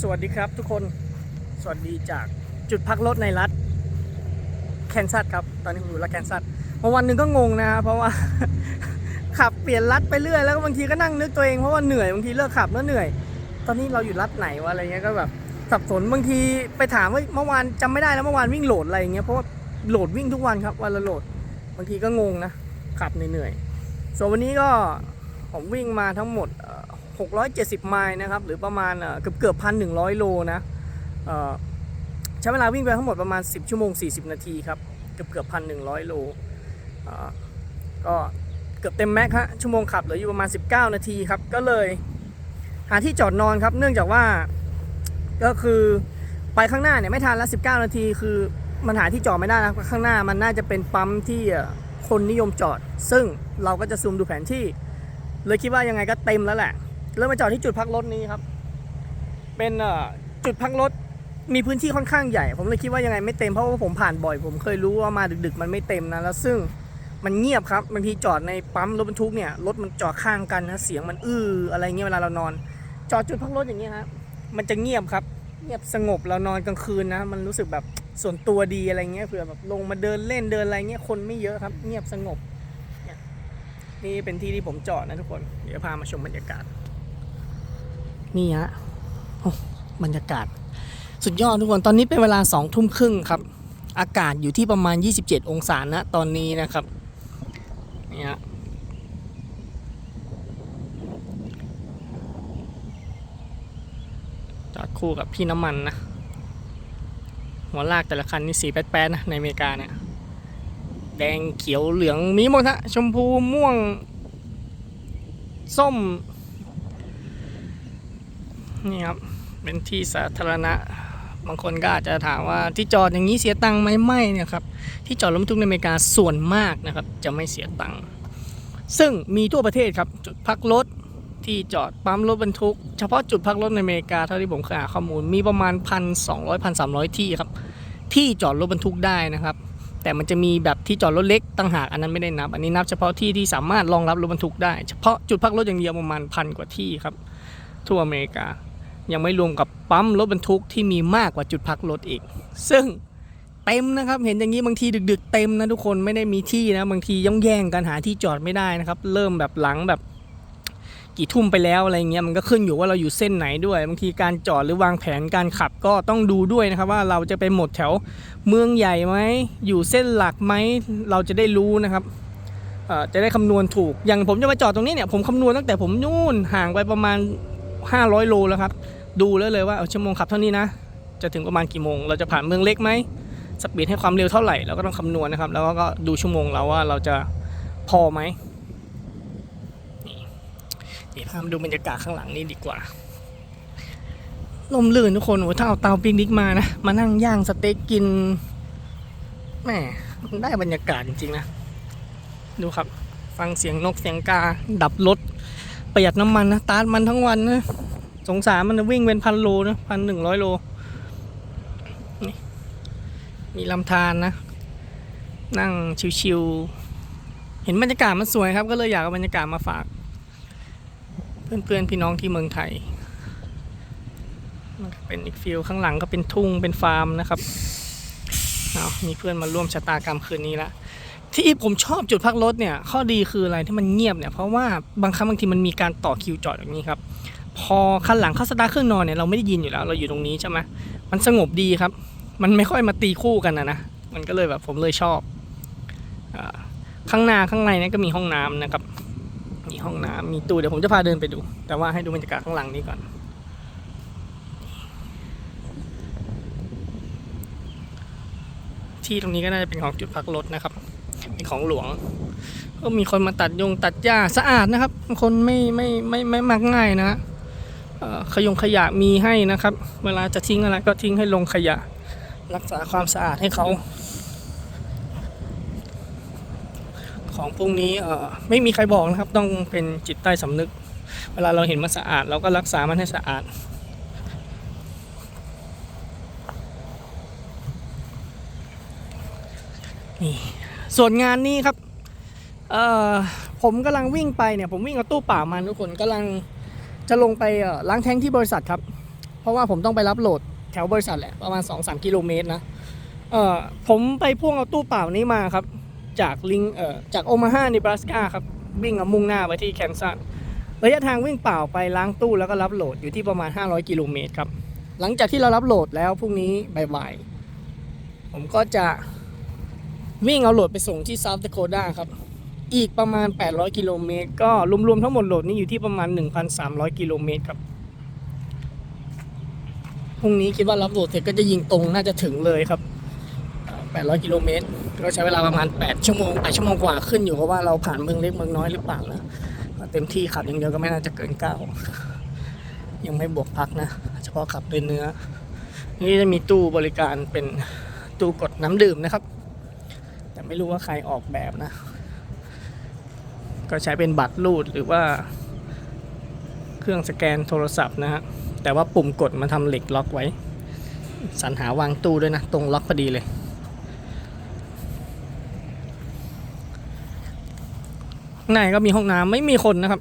สวัสดีครับทุกคนสวัสดีจากจุดพักรถในรัฐแคนซัสครับ ตอนนี้ผมอยู่รัฐแคนซัสบางวันหนึ่งก็งงนะเพราะว่า ขับเปลี่ยนรัฐไปเรื่อยแล้วบางทีก็นั่งนึกตัวเองเพราะว่าเหนื่อยบางทีเลิกขับแล้วเหนื่อย ตอนนี้เราอยู่รัฐไหนวะอะไรเงี้ยก็แบบสับสนบางทีไปถามว่าเมื่อวานจำไม่ได้แล้วเมื่อวานวิ่งโหลดอะไรเงี้ยเพราะว่าโหลดวิ่งทุกวันครับวันละโหลดบางทีก็งงนะขับเหนื่อยๆส่วนวันนี้ก็ผมวิ่งมาทั้งหมดเ670 ไมล์นะครับ หรือประมาณเกือบเกือบพันหนึ่งร้อยโลนะใช้เวลาวิ่งไปทั้งหมดประมาณ 10 ชั่วโมง 40 นาทีครับ เกือบเกือบพันหนึ่งร้อยโลก็เกือบเต็มแม็กฮะชั่วโมงขับเหลืออยู่ประมาณ 19 นาทีครับ ก็เลยหาที่จอดนอนครับ เนื่องจากว่าก็คือไปข้างหน้าเนี่ยไม่ทันแล้ว 19 นาที คือมันหาที่จอดไม่ได้นะข้างหน้ามันน่าจะเป็นปั๊มที่คนนิยมจอด ซึ่งเราก็จะซูมดูแผนที่ เลยคิดว่ายังไงก็เต็มแล้วแหละ เริ่มมาจอดที่จุดพักรถนี้ครับ เป็นจุดพักรถมีพื้นที่ค่อนข้างใหญ่ ผมเลยคิดว่ายังไงไม่เต็มเพราะว่าผมผ่านบ่อย ผมเคยรู้ว่ามาดึกๆ มันไม่เต็มนะแล้วซึ่งมันเงียบครับบางทีจอดในปั๊มรถบรรทุกเนี่ยรถมันจอดข้างกันนะเสียงมันอื้ออะไรเงี้ยเวลาเรานอน จอดจุดพักรถอย่างเงี้ยครับมันจะเงียบครับ เงียบสงบเรานอนกลางคืนนะ มันรู้สึกแบบส่วนตัวดีอะไรเงี้ยเผื่อแบบลงมาเดินเล่นเดินอะไรเงี้ยคนไม่เยอะครับ เงียบสงบนี่เป็นที่ที่ผมจอดนะทุกคน เดี๋ยวพามาชมบรรยากาศ นี่ฮะบรรยากาศ สุดยอดทุกคนตอนนี้เป็นเวลาสองทุ่มครึ่งครับ อากาศอยู่ที่ประมาณ 27 องศานะตอนนี้นะครับนี่ฮะจอดคู่กับพี่น้ำมันนะหัวลากแต่ละคันนี่สีแป๊ดๆนะในอเมริกาเนี่ยแดงเขียวเหลืองมีหมดฮะชมพูม่วง ส้ม นี่ครับ เป็นที่สาธารณะ บางคนก็อาจจะถามว่าที่จอดอย่างนี้เสียตังค์ไหมไม่เนี่ยครับ ที่จอดรถบรรทุกในอเมริกาส่วนมากนะครับ จะไม่เสียตังค์ ซึ่งมีทั่วประเทศครับ จุดพักรถที่จอดปั๊มรถบรรทุก เฉพาะจุดพักรถในอเมริกาเท่าที่ผมเคยหาข้อมูล มีประมาณพันสองร้อยพันสามร้อยที่ครับ ที่จอดรถบรรทุกได้นะครับแต่มันจะมีแบบที่จอดรถเล็กต่างหากอันนั้นไม่ได้นับ อันนี้นับเฉพาะที่ที่สามารถรองรับรถบรรทุกได้ เฉพาะจุดพักรถอย่างเดียวประมาณพันกว่าที่ครับ ทั่วอเมริกา ยังไม่รวมกับปั๊มรถบรรทุกที่มีมากกว่าจุดพักรถอีก ซึ่งเต็มนะครับ เห็นอย่างนี้บางทีดึก ๆ เต็มนะทุกคนไม่ได้มีที่นะ บางทีย่องแย่งกันหาที่จอดไม่ได้นะครับ เริ่มแบบหลังแบบกี่ทุ่มไปแล้วอะไรเงี้ยมันก็ขึ้นอยู่ว่าเราอยู่เส้นไหนด้วยบางทีการจอดหรือวางแผนการขับก็ต้องดูด้วยนะครับ ว่าเราจะไปหมดแถวเมืองใหญ่ไหมอยู่เส้นหลักไหมเราจะได้รู้นะครับจะได้คำนวณถูกอย่างผมจะมาจอดตรงนี้เนี่ยผมคำนวณตั้งแต่ผมนู่นห่างไปประมาณ 500 โลแล้วครับ ดูแล้วเลยว่าชั่วโมงขับเท่านี้นะ จะถึงประมาณกี่โมง เราจะผ่านเมืองเล็กไหมสปีดให้ความเร็วเท่าไหร่เราก็ต้องคำนวณนะครับ แล้วก็ดูชั่วโมงเราว่าเราจะพอไหมนี่เดี๋ยวพามาดูบรรยากาศข้างหลังนี่ดีกว่าลมลื่นทุกคนโอ้ถ้าเอาเตาปิกนิกมานะ มานั่งย่างสเต็กกินแมมันได้บรรยากาศจริงๆนะ ดูครับ ฟังเสียงนกเสียงกา ดับรถ ประหยัดน้ำมันนะตาร์ทมันทั้งวันนะสงสารมันจะวิ่งเป็นพันโลนะพันหนึ่งร้อยโล มีลำธารนะ นั่งชิวๆ เห็นบรรยากาศมันสวยครับ ก็เลยอยากเอาบรรยากาศมาฝาก เพื่อนๆ พี่น้องที่เมืองไทย เป็นอีกฟิลข้างหลังก็เป็นทุ่งเป็นฟาร์มนะครับเอามีเพื่อนมาร่วมชะตากรรมคืนนี้ละ ที่ผมชอบจุดพักรถเนี่ยข้อดีคืออะไรที่มันเงียบเนี่ยเพราะว่าบางครั้งบางทีมันมีการต่อคิวจอดอย่างนี้ครับพอคันหลังเข้าสตาร์เครื่องนอนเนี่ยเราไม่ได้ยินอยู่แล้ว เราอยู่ตรงนี้ใช่ไหมมันสงบดีครับ มันไม่ค่อยมาตีคู่กันนะนะมันก็เลยแบบผมเลยชอบอข้างหน้าข้างในเนี่ยก็มีห้องน้ำนะครับ มีห้องน้ำมีตู้เดี๋ยวผมจะพาเดินไปดู แต่ว่าให้ดูบรรยากาศข้างหลังนี้ก่อน ที่ตรงนี้ก็น่าจะเป็นของจุดพักรถนะครับ ของหลวง ก็มีคนมาตัดยงตัดหญ้าสะอาดนะครับคนไม่ไม่ไม่ไม่มักง่ายนะขยงขยะมีให้นะครับ เวลาจะทิ้งอะไรก็ทิ้งให้ลงขยะ รักษาความสะอาดให้เขา ของพวกนี้ไม่มีใครบอกนะครับ ต้องเป็นจิตใต้สำนึก เวลาเราเห็นมันสะอาด เราก็รักษามันให้สะอาดนี่ ส่วนงานนี้ครับเอ่อผมกำลังวิ่งไปเนี่ยผมวิ่งกับตู้เปล่ามาทุกคนกำลังจะลงไปล้างแท้งที่บริษัทครับ เพราะว่าผมต้องไปรับโหลดแถวบริษัทแหละประมาณ 2-3 กิโลเมตรนะเอ่อผมไปพ่วงเอาตู้เปล่านี้มาครับ จากลิงเอ่อจากโอมาฮาในบราสกาครับวิ่งมุ่งหน้าไปที่แคนซัสระยะทางวิ่งเปล่าไปล้างตู้แล้วก็รับโหลดอยู่ที่ประมาณ 500 กิโลเมตรครับ หลังจากที่เรารับโหลดแล้วพรุ่งนี้บ่ายๆผมก็จะ วิ่งเอาโหลดไปส่งที่ South Dakota ครับ อีกประมาณ 800 กิโลเมตร ก็รวมๆทั้งหมดโหลดนี้อยู่ที่ประมาณ 1,300 กิโลเมตรครับ พรุ่งนี้คิดว่ารับโหลดเสร็จก็จะยิงตรงน่าจะถึงเลยครับ 800 กิโลเมตร ก็ใช้เวลาประมาณ 8 ชั่วโมง8ชั่วโมงกว่าขึ้นอยู่กับว่าเราผ่านเมืองเล็กเมืองน้อยหรือเปล่านะเต็มที่ขับอย่างเดียวก็ไม่น่าจะเกิน 9 ยังไม่บวกพักนะ เฉพาะขับด้วยเนื้อ นี่จะมีตู้บริการเป็นตู้กดน้ำดื่มนะครับ ไม่รู้ว่าใครออกแบบนะ ก็ใช้เป็นบัตรรูดหรือว่า เครื่องสแกนโทรศัพท์นะฮะ แต่ว่าปุ่มกดมันทำเหล็กล็อกไว้ สรรหาวางตู้ด้วยนะ ตรงล็อกพอดีเลยในก็มีห้องน้ำไม่มีคนนะครับ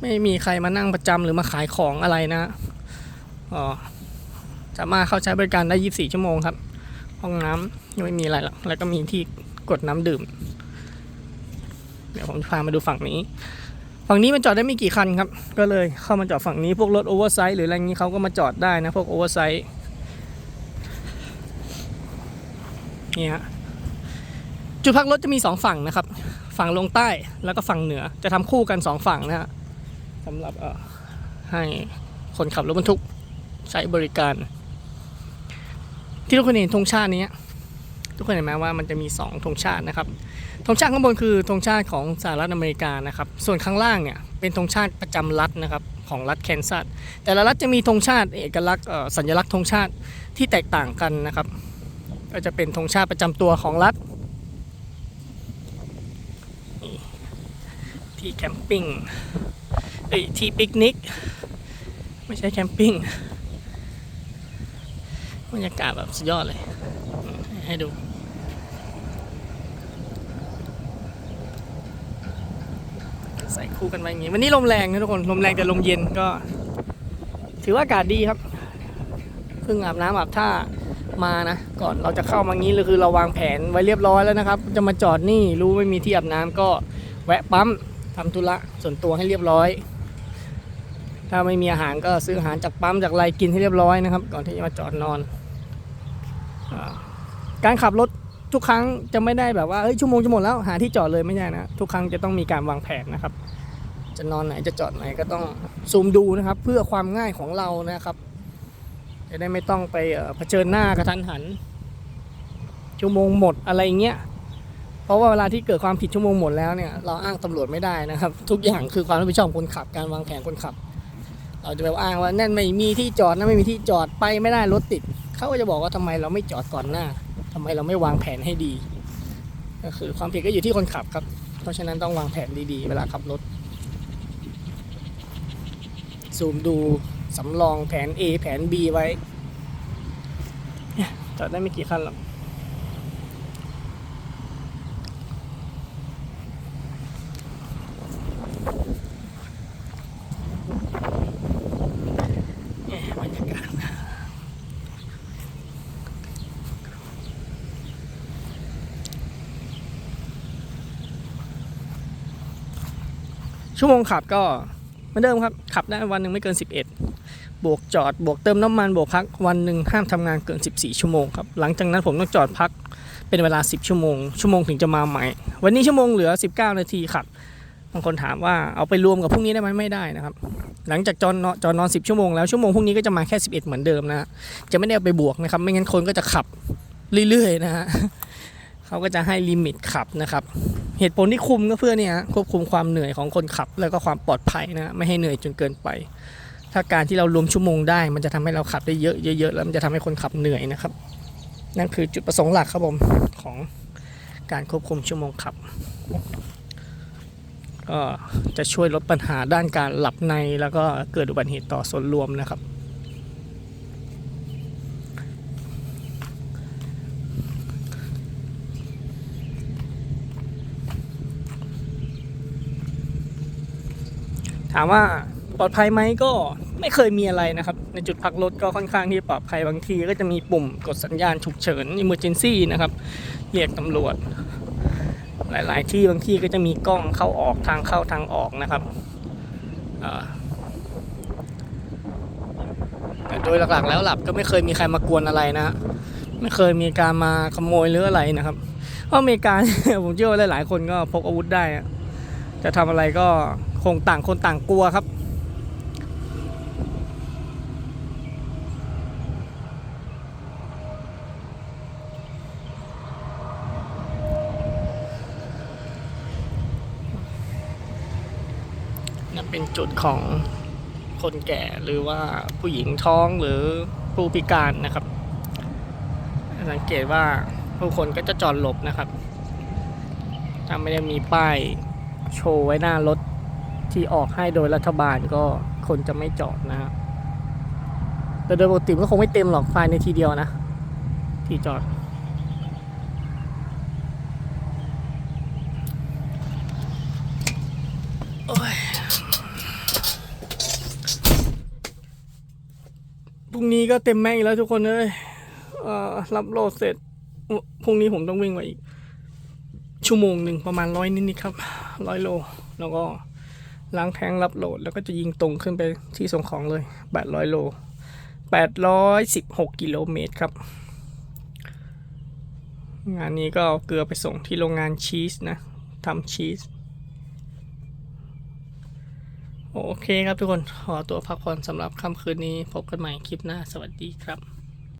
ไม่มีใครมานั่งประจำหรือมาขายของอะไรนะอ๋อสามารถเข้าใช้บริการได้ 24 ชั่วโมงครับ ห้องน้ำยังไม่มีอะไรหรอกแล้วก็มีที่กดน้ำดื่ม เดี๋ยวผมพามาดูฝั่งนี้ ฝั่งนี้มันจอดได้ไม่กี่คันครับ ก็เลยเข้ามาจอดฝั่งนี้พวกรถโอเวอร์ไซส์หรืออะไรอย่างนี้เขาก็มาจอดได้นะ พวกโอเวอร์ไซส์นี่ฮะจุดพักรถจะมีสองฝั่งนะครับ ฝั่งลงใต้แล้วก็ฝั่งเหนือจะทำคู่กันสองฝั่งนะฮะสำหรับเอ่อให้คนขับรถบรรทุกใช้บริการ ที่ทุกคนเห็นธงชาตินี้ทุกคนเห็นไหมว่ามันจะมีสองธงชาตินะครับธงชาติข้างบนคือธงชาติของสหรัฐอเมริกานะครับส่วนข้างล่างเนี่ยเป็นธงชาติประจำรัฐนะครับของรัฐแคนซัสแต่ละรัฐจะมีธงชาติเอกลักษณ์สัญลักษณ์ธงชาติที่แตกต่างกันนะครับ ก็จะเป็นธงชาติประจำตัวของรัฐที่แคมปิ้งเอ้ยที่ปิกนิก ไม่ใช่แคมปิ้ง บรรยากาศแบบสุดยอดเลย ให้ดู ใส่คู่กันไว้อย่างงี้ วันนี้ลมแรงนะทุกคน ลมแรงแต่ลมเย็นก็ ถือว่าอากาศดีครับ เพิ่งอาบน้ำอาบท่ามานะ ก่อนเราจะเข้ามางี้เลยคือเราวางแผนไว้เรียบร้อยแล้วนะครับ จะมาจอดนี่รู้ไม่มีที่อาบน้ำก็แวะปั๊มทำธุระส่วนตัวให้เรียบร้อย ถ้าไม่มีอาหารก็ซื้ออาหารจากปั๊มจากไรกินให้เรียบร้อยนะครับ ก่อนที่จะมาจอดนอน การขับรถทุกครั้งจะไม่ได้แบบว่าเอ้ยชั่วโมงจะหมดแล้วหาที่จอดเลยไม่ใช่นะ ทุกครั้งจะต้องมีการวางแผนนะครับ จะนอนไหนจะจอดไหนก็ต้องซูมดูนะครับ เพื่อความง่ายของเรานะครับ จะได้ไม่ต้องไปเผชิญหน้ากระทันหัน ชั่วโมงหมดอะไรเงี้ยเพราะว่าเวลาที่เกิดความผิดชั่วโมงหมดแล้วเนี่ยเราอ้างตำรวจไม่ได้นะครับ ทุกอย่างคือความรับผิดชอบคนขับการวางแผนคนขับ เราจะไปอ้างว่านั่นไม่มีที่จอดนะไม่มีที่จอดไปไม่ได้รถติด เขาก็จะบอกว่าทำไมเราไม่จอดก่อนหน้าทำไมเราไม่วางแผนให้ดี ก็คือความผิดก็อยู่ที่คนขับครับ เพราะฉะนั้นต้องวางแผนดีๆ เวลาขับรถซูมดูสำรองแผน A แผน B ไว้จอดได้ไม่กี่คันหรอก เนี่ยบรรยากาศ ชั่วโมงขับก็เหมือนเดิมครับ ขับได้วันหนึ่งไม่เกิน 11 บวกจอด บวกเติมน้ำมันบวกพักวันหนึ่งห้ามทำงานเกิน 14 ชั่วโมงครับหลังจากนั้นผมต้องจอดพักเป็นเวลา 10 ชั่วโมง ชั่วโมงถึงจะมาใหม่ วันนี้ชั่วโมงเหลือ 19 นาทีครับบางคนถามว่าเอาไปรวมกับพรุ่งนี้ได้ไหมไม่ได้นะครับ หลังจากจอนนอนจอนนอน 10 ชั่วโมงแล้วชั่วโมงพรุ่งนี้ก็จะมาแค่ 11 เหมือนเดิมนะฮะจะไม่ได้เอาไปบวกนะครับ ไม่งั้นคนก็จะขับเรื่อยๆนะฮะ เขาก็จะให้ลิมิตขับนะครับ เหตุผลที่คุมก็เพื่อเนี่ยควบคุมความเหนื่อยของคนขับ แล้วก็ความปลอดภัยนะฮะไม่ให้เหนื่อยจนเกินไป ถ้าการที่เรารวมชั่วโมงได้ มันจะทำให้เราขับได้เยอะเยอะๆแล้วมันจะทำให้คนขับเหนื่อยนะครับ นั่นคือจุดประสงค์หลักครับผมของการควบคุมชั่วโมงขับก็จะช่วยลดปัญหาด้านการหลับในแล้วก็เกิดอุบัติเหตุต่อส่วนรวมนะครับ ถามว่าปลอดภัยไหมก็ไม่เคยมีอะไรนะครับ ในจุดพักรถก็ค่อนข้างที่ปลอดภัยบางทีก็จะมีปุ่มกดสัญญาณฉุกเฉิน emergency นะครับ เรียกตำรวจ หลาย ๆ ที่บางที่ก็จะมีกล้องเข้าออกทางเข้าทางออกนะครับแต่โดยหลัก ๆ แล้วหลับก็ไม่เคยมีใครมากวนอะไรนะ ไม่เคยมีการมาขโมยหรืออะไรนะครับเพราะอเมริกาผมเชื่อว่าหลาย ๆ คนก็พกอาวุธได้จะทำอะไรก็ คงต่างคนต่างกลัวครับนั่นเป็นจุดของคนแก่หรือว่าผู้หญิงท้องหรือผู้พิการนะครับ สังเกตว่าผู้คนก็จะจอดหลบนะครับถ้าไม่ได้มีป้ายโชว์ไว้หน้ารถ ที่ออกให้โดยรัฐบาลก็คนจะไม่จอดนะครับแต่โดยปกติก็คงไม่เต็มหรอกภายในทีเดียวนะ ที่จอดโอ้ยพรุ่งนี้ก็เต็มแม็กซ์อีกแล้วทุกคนเลยเรับโหลดเสร็จ พรุ่งนี้ผมต้องวิ่งมาอีก ชั่วโมงหนึ่งประมาณร้อยนิดๆครับร้อยโล แล้วก็ ล้างแทงรับโหลด แล้วก็จะยิงตรงขึ้นไปที่ส่งของเลยแปดร้อยโลแปดร้อยสิบหกกิโลเมตรครับ งานนี้ก็เอาเกลือไปส่งที่โรงงานชีสนะทำชีส โอเคครับทุกคน ขอตัวพักผ่อนสำหรับค่ำคืนนี้ พบกันใหม่คลิปหน้า สวัสดีครับ